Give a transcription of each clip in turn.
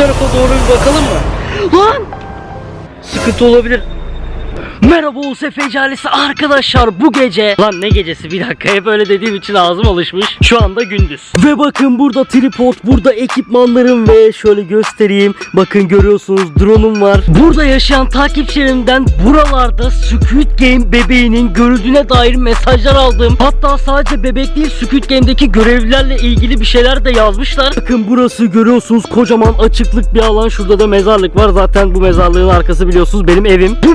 tarafa doğru bir bakalım mı? Lan! Sıkıntı olabilir. Merhaba USF Calisi arkadaşlar bu gece Lan ne gecesi bir dakika hep öyle dediğim için ağzım alışmış. Şu anda gündüz. Ve bakın burada tripod burada ekipmanlarım ve şöyle göstereyim. Bakın görüyorsunuz drone'um var. Burada yaşayan takipçilerimden buralarda Squid Game bebeğinin görüldüğüne dair mesajlar aldım. Hatta sadece bebek değil Squid Game'deki görevlilerle ilgili bir şeyler de yazmışlar. Bakın burası görüyorsunuz kocaman açıklık bir alan. Şurada da mezarlık var. Zaten bu mezarlığın arkası biliyorsunuz benim evim. Bu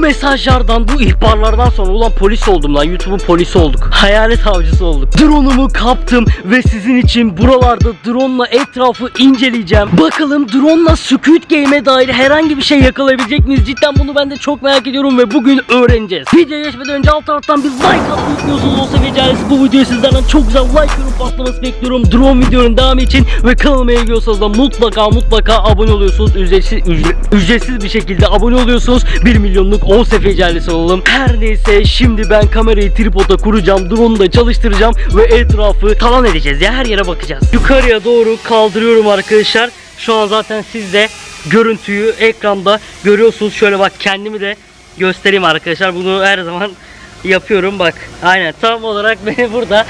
mesajlardan bu ihbarlardan sonra ulan polis oldum lan YouTube'un polisi olduk. Hayalet avcısı olduk. Drone'umu kaptım ve sizin için buralarda drone'la etrafı inceleyeceğim. Bakalım drone'la Squid Game'e dair herhangi bir şey yakalayabilecek miyiz? Cidden bunu ben de çok merak ediyorum ve bugün öğreneceğiz. Videoya geçmeden önce alt taraftan bir like atmayı unutmuyorsunuz olsa becerisi bu videoyu sizlerden çok güzel like yorum patlaması bekliyorum. Drone videonun devamı için ve kanalıma ilgiliyorsanız da mutlaka mutlaka abone oluyorsunuz. Ücretsiz, ücre- ücretsiz bir şekilde abone oluyorsunuz. 1 milyonluk 10 sefercelisi olalım Her neyse şimdi ben kamerayı tripoda kuracağım drone'u da çalıştıracağım ve etrafı talan edeceğiz ya her yere bakacağız. Yukarıya doğru kaldırıyorum arkadaşlar. Şu an zaten siz de görüntüyü ekranda görüyorsunuz. Şöyle bak kendimi de göstereyim arkadaşlar. Bunu her zaman yapıyorum bak. Aynen tam olarak beni burada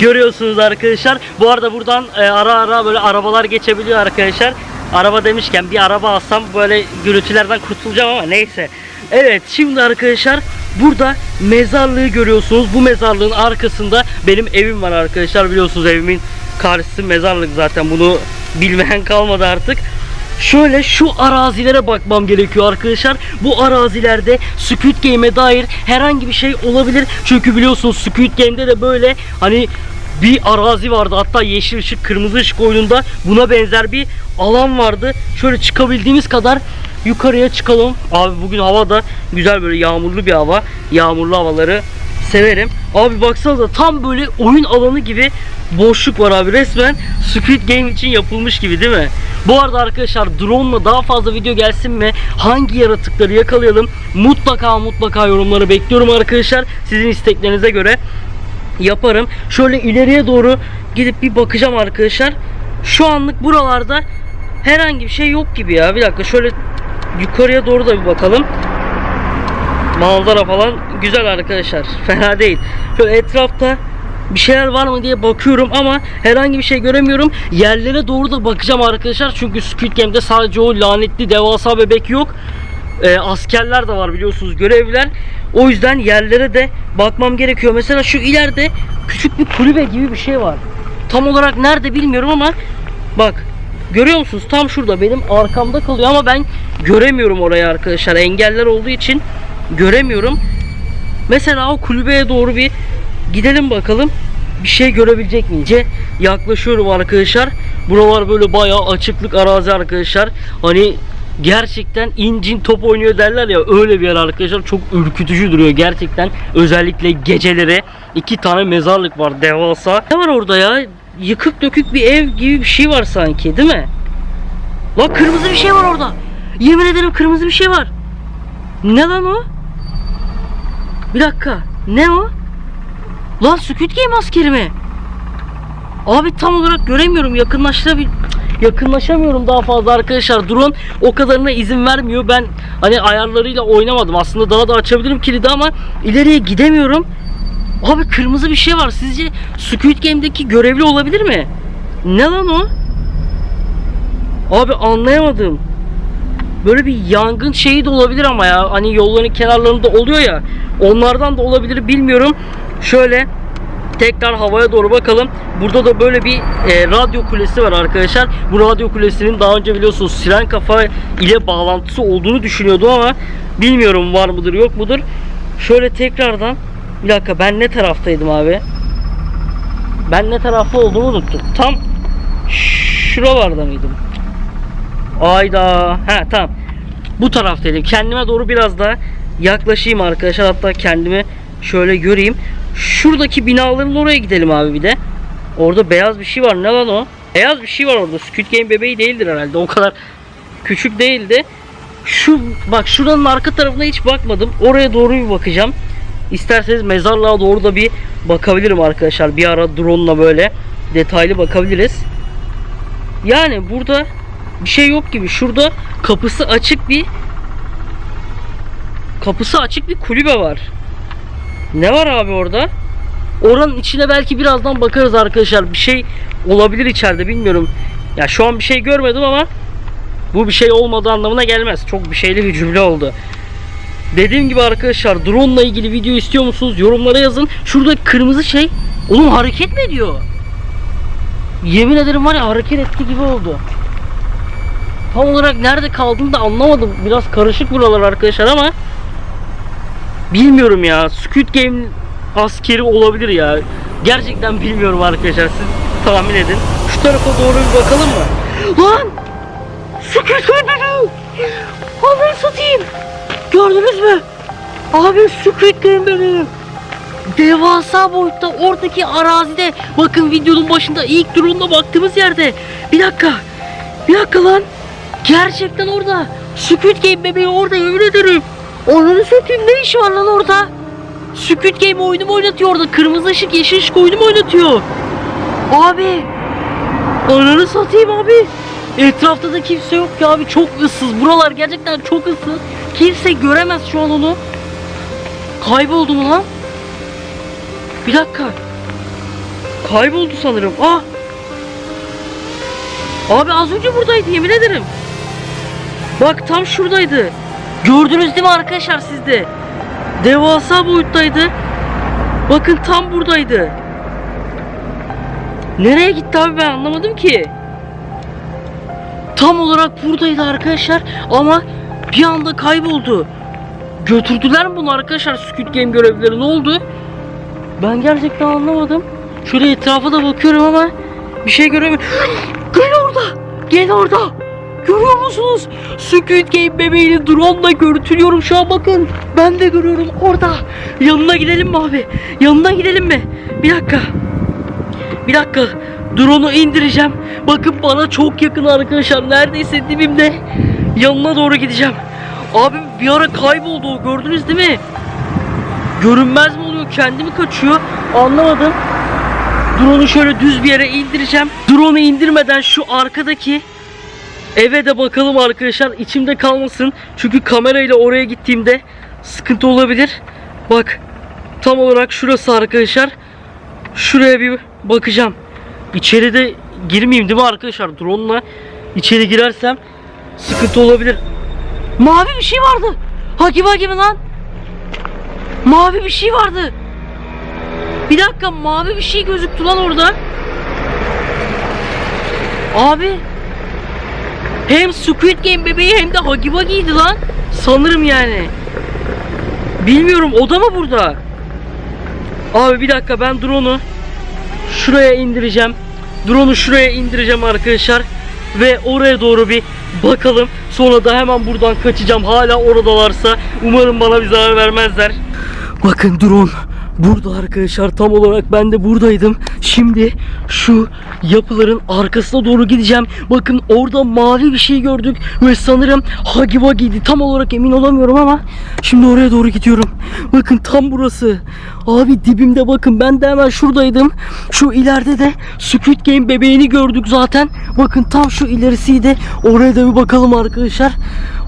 görüyorsunuz arkadaşlar. Bu arada buradan e, ara ara böyle arabalar geçebiliyor arkadaşlar araba demişken bir araba alsam böyle gürültülerden kurtulacağım ama neyse evet şimdi arkadaşlar burada mezarlığı görüyorsunuz bu mezarlığın arkasında benim evim var arkadaşlar biliyorsunuz evimin karşısı mezarlık zaten bunu bilmeyen kalmadı artık Şöyle şu arazilere bakmam gerekiyor arkadaşlar. Bu arazilerde Squid Game'e dair herhangi bir şey olabilir. Çünkü biliyorsunuz Squid Game'de de böyle hani bir arazi vardı. Hatta yeşil ışık, kırmızı ışık oyununda buna benzer bir alan vardı. Şöyle çıkabildiğimiz kadar yukarıya çıkalım. Abi bugün hava da güzel böyle yağmurlu bir hava. Yağmurlu havaları severim. Abi baksanıza tam böyle oyun alanı gibi boşluk var abi resmen Squid Game için yapılmış gibi değil mi? Bu arada arkadaşlar drone ile daha fazla video gelsin mi? Hangi yaratıkları yakalayalım? Mutlaka mutlaka yorumları bekliyorum arkadaşlar. Sizin isteklerinize göre yaparım. Şöyle ileriye doğru gidip bir bakacağım arkadaşlar. Şu anlık buralarda herhangi bir şey yok gibi ya. Bir dakika şöyle yukarıya doğru da bir bakalım. Manzara falan güzel arkadaşlar. Fena değil. Şöyle etrafta bir şeyler var mı diye bakıyorum ama herhangi bir şey göremiyorum. Yerlere doğru da bakacağım arkadaşlar. Çünkü Squid Game'de sadece o lanetli devasa bebek yok. Ee, askerler de var biliyorsunuz görevliler. O yüzden yerlere de bakmam gerekiyor. Mesela şu ileride küçük bir kulübe gibi bir şey var. Tam olarak nerede bilmiyorum ama bak görüyor musunuz? Tam şurada benim arkamda kalıyor ama ben göremiyorum orayı arkadaşlar. Engeller olduğu için göremiyorum. Mesela o kulübeye doğru bir gidelim bakalım. Bir şey görebilecek miyiz? Yaklaşıyorum arkadaşlar. Buralar böyle bayağı açıklık arazi arkadaşlar. Hani gerçekten incin top oynuyor derler ya öyle bir yer arkadaşlar. Çok ürkütücü duruyor gerçekten. Özellikle geceleri iki tane mezarlık var devasa. Ne var orada ya? Yıkık dökük bir ev gibi bir şey var sanki değil mi? Lan kırmızı bir şey var orada. Yemin ederim kırmızı bir şey var. Ne lan o? Bir dakika. Ne o? Lan Squid Game askeri mi? Abi tam olarak göremiyorum. Yakınlaştırabil yakınlaşamıyorum daha fazla arkadaşlar. Drone o kadarına izin vermiyor. Ben hani ayarlarıyla oynamadım. Aslında daha da açabilirim kilidi ama ileriye gidemiyorum. Abi kırmızı bir şey var. Sizce Squid Game'deki görevli olabilir mi? Ne lan o? Abi anlayamadım. Böyle bir yangın şeyi de olabilir ama ya. Hani yolların kenarlarında oluyor ya. Onlardan da olabilir bilmiyorum. Şöyle tekrar havaya doğru bakalım. Burada da böyle bir e, radyo kulesi var arkadaşlar. Bu radyo kulesinin daha önce biliyorsunuz siren kafa ile bağlantısı olduğunu düşünüyordum ama bilmiyorum var mıdır yok mudur. Şöyle tekrardan bir dakika ben ne taraftaydım abi? Ben ne tarafta olduğumu unuttum. Tam şuralarda mıydım? Ayda. Ha tamam. Bu taraftaydım. Kendime doğru biraz daha yaklaşayım arkadaşlar. Hatta kendimi şöyle göreyim. Şuradaki binaların oraya gidelim abi bir de. Orada beyaz bir şey var. Ne lan o? Beyaz bir şey var orada. Squid Game bebeği değildir herhalde. O kadar küçük değildi. Şu bak şuranın arka tarafına hiç bakmadım. Oraya doğru bir bakacağım. İsterseniz mezarlığa doğru da bir bakabilirim arkadaşlar. Bir ara drone'la böyle detaylı bakabiliriz. Yani burada bir şey yok gibi. Şurada kapısı açık bir kapısı açık bir kulübe var. Ne var abi orada? Oranın içine belki birazdan bakarız arkadaşlar. Bir şey olabilir içeride bilmiyorum. Ya şu an bir şey görmedim ama bu bir şey olmadığı anlamına gelmez. Çok bir şeyli bir cümle oldu. Dediğim gibi arkadaşlar drone ile ilgili video istiyor musunuz? Yorumlara yazın. Şurada kırmızı şey oğlum hareket mi ediyor? Yemin ederim var ya hareket etti gibi oldu. Tam olarak nerede kaldığını da anlamadım. Biraz karışık buralar arkadaşlar ama bilmiyorum ya. Squid Game askeri olabilir ya. Gerçekten bilmiyorum arkadaşlar. Siz tahmin edin. Şu tarafa doğru bir bakalım mı? Lan! Squid Game! Onları satayım. Gördünüz mü? Abi Squid Game benim. Devasa boyutta oradaki arazide bakın videonun başında ilk drone'la baktığımız yerde. Bir dakika. Bir dakika lan. Gerçekten orada. Squid Game bebeği orada yemin ederim. Onu satayım ne işi var lan orada? Squid Game oyunu mu oynatıyor orada? Kırmızı ışık yeşil ışık oyunu mu oynatıyor? Abi. Ananı satayım abi. Etrafta da kimse yok ya abi çok ıssız. Buralar gerçekten çok ıssız. Kimse göremez şu an onu. Kayboldu mu lan? Bir dakika. Kayboldu sanırım. Ah. Abi az önce buradaydı yemin ederim. Bak tam şuradaydı. Gördünüz değil mi arkadaşlar siz de? Devasa boyuttaydı. Bakın tam buradaydı. Nereye gitti abi ben anlamadım ki. Tam olarak buradaydı arkadaşlar ama bir anda kayboldu. Götürdüler mi bunu arkadaşlar Squid Game görevlileri ne oldu? Ben gerçekten anlamadım. Şöyle etrafa da bakıyorum ama bir şey göremiyorum. Gel orada. Gel orada. Görüyor musunuz? Squid Game bebeğini drone ile görüntülüyorum şu an bakın. Ben de görüyorum orada. Yanına gidelim mi abi? Yanına gidelim mi? Bir dakika. Bir dakika. Drone'u indireceğim. Bakın bana çok yakın arkadaşlar. Neredeyse dibimde. Yanına doğru gideceğim. Abi bir ara kayboldu o gördünüz değil mi? Görünmez mi oluyor? Kendi mi kaçıyor? Anlamadım. Drone'u şöyle düz bir yere indireceğim. Drone'u indirmeden şu arkadaki eve de bakalım arkadaşlar. İçimde kalmasın. Çünkü kamerayla oraya gittiğimde sıkıntı olabilir. Bak tam olarak şurası arkadaşlar. Şuraya bir bakacağım. İçeride girmeyeyim değil mi arkadaşlar? Drone'la içeri girersem sıkıntı olabilir. Mavi bir şey vardı. Hagi Vagi mi lan? Mavi bir şey vardı. Bir dakika mavi bir şey gözüktü lan orada. Abi. Hem Squid Game bebeği hem de Hagi Vagi'ydi lan. Sanırım yani. Bilmiyorum o da mı burada? Abi bir dakika ben drone'u şuraya indireceğim. Drone'u şuraya indireceğim arkadaşlar. Ve oraya doğru bir bakalım. Sonra da hemen buradan kaçacağım. Hala oradalarsa umarım bana bir zarar vermezler. Bakın drone burada arkadaşlar tam olarak ben de buradaydım. Şimdi şu yapıların arkasına doğru gideceğim. Bakın orada mavi bir şey gördük ve sanırım Hagi Wagi'ydi. Tam olarak emin olamıyorum ama şimdi oraya doğru gidiyorum. Bakın tam burası. Abi dibimde bakın ben de hemen şuradaydım. Şu ileride de Squid Game bebeğini gördük zaten. Bakın tam şu ilerisiydi. Oraya da bir bakalım arkadaşlar.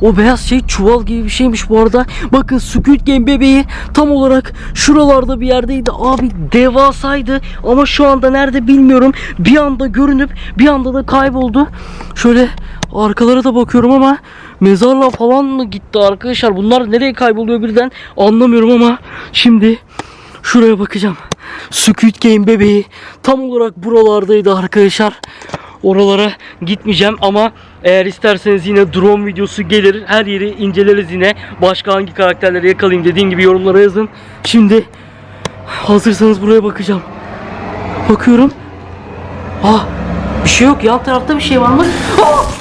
O beyaz şey çuval gibi bir şeymiş bu arada. Bakın Squid Game bebeği tam olarak şuralarda bir yerdeydi. Abi devasaydı ama şu anda nerede bilmiyorum. Bir anda görünüp bir anda da kayboldu. Şöyle arkalara da bakıyorum ama mezarla falan mı gitti arkadaşlar? Bunlar nereye kayboluyor birden anlamıyorum ama şimdi şuraya bakacağım. Squid Game bebeği tam olarak buralardaydı arkadaşlar. Oralara gitmeyeceğim ama eğer isterseniz yine drone videosu gelir. Her yeri inceleriz yine. Başka hangi karakterleri yakalayayım dediğim gibi yorumlara yazın. Şimdi hazırsanız buraya bakacağım. Bakıyorum. Ah bir şey yok yan tarafta bir şey var mı? Ah!